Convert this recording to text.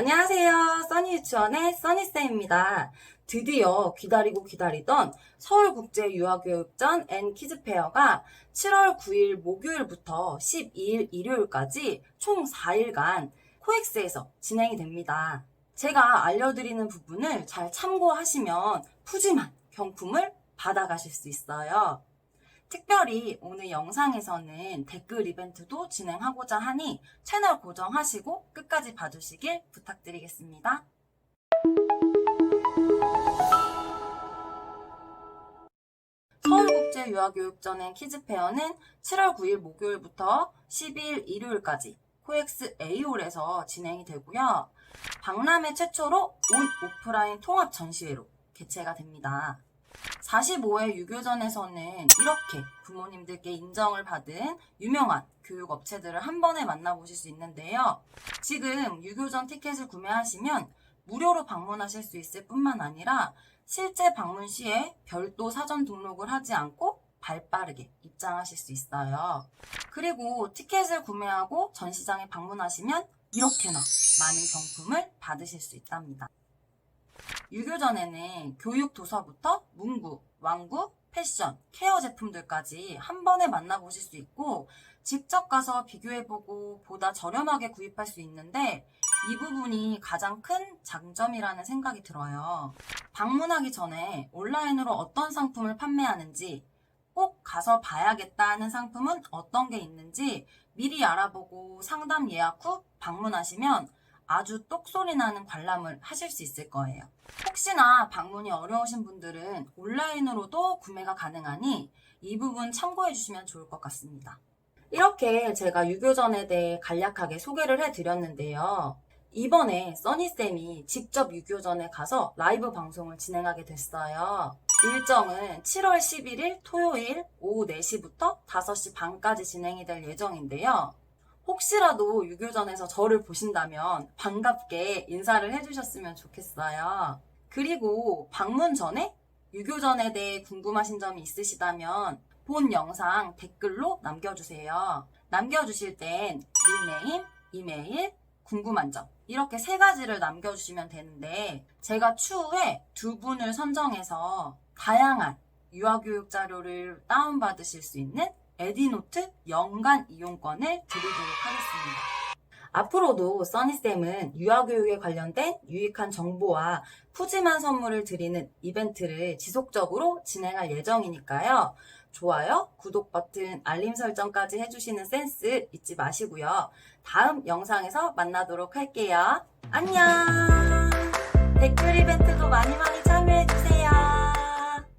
안녕하세요. 써니 유치원의 써니쌤입니다. 드디어 기다리고 기다리던 서울국제유아교육전 앤 키즈페어가 7월 9일 목요일부터 12일 일요일까지 총 4일간 코엑스에서 진행이 됩니다. 제가 알려드리는 부분을 잘 참고하시면 푸짐한 경품을 받아가실 수 있어요. 특별히 오늘 영상에서는 댓글 이벤트도 진행하고자 하니 채널 고정하시고 끝까지 봐주시길 부탁드리겠습니다. 서울국제유아교육전의 키즈페어는 7월 9일 목요일부터 12일 일요일까지 코엑스 A홀에서 진행이 되고요. 박람회 최초로 온 오프라인 통합 전시회로 개최가 됩니다. 45회 유교전에서는 이렇게 부모님들께 인정을 받은 유명한 교육 업체들을 한 번에 만나보실 수 있는데요. 지금 유교전 티켓을 구매하시면 무료로 방문하실 수 있을 뿐만 아니라 실제 방문 시에 별도 사전 등록을 하지 않고 발 빠르게 입장하실 수 있어요. 그리고 티켓을 구매하고 전시장에 방문하시면 이렇게나 많은 경품을 받으실 수 있답니다. 유교전에는 교육 도서부터 문구, 왕구, 패션, 케어 제품들까지 한 번에 만나보실 수 있고 직접 가서 비교해보고 보다 저렴하게 구입할 수 있는데 이 부분이 가장 큰 장점이라는 생각이 들어요. 방문하기 전에 온라인으로 어떤 상품을 판매하는지 꼭 가서 봐야겠다는 상품은 어떤 게 있는지 미리 알아보고 상담 예약 후 방문하시면 아주 똑소리 나는 관람을 하실 수 있을 거예요. 혹시나 방문이 어려우신 분들은 온라인으로도 구매가 가능하니 이 부분 참고해 주시면 좋을 것 같습니다. 이렇게 제가 유교전에 대해 간략하게 소개를 해드렸는데요. 이번에 써니쌤이 직접 유교전에 가서 라이브 방송을 진행하게 됐어요. 일정은 7월 11일 토요일 오후 4시부터 5시 반까지 진행이 될 예정인데요. 혹시라도 유교전에서 저를 보신다면 반갑게 인사를 해주셨으면 좋겠어요. 그리고 방문 전에 유교전에 대해 궁금하신 점이 있으시다면 본 영상 댓글로 남겨주세요. 남겨주실 땐 닉네임, 이메일, 궁금한 점 이렇게 세 가지를 남겨주시면 되는데 제가 추후에 두 분을 선정해서 다양한 유아교육 자료를 다운받으실 수 있는 에디노트 연간 이용권을 드리도록 하겠습니다. 앞으로도 써니쌤은 유아교육에 관련된 유익한 정보와 푸짐한 선물을 드리는 이벤트를 지속적으로 진행할 예정이니까요. 좋아요, 구독 버튼, 알림 설정까지 해주시는 센스 잊지 마시고요. 다음 영상에서 만나도록 할게요. 안녕! 댓글 이벤트도 많이 많이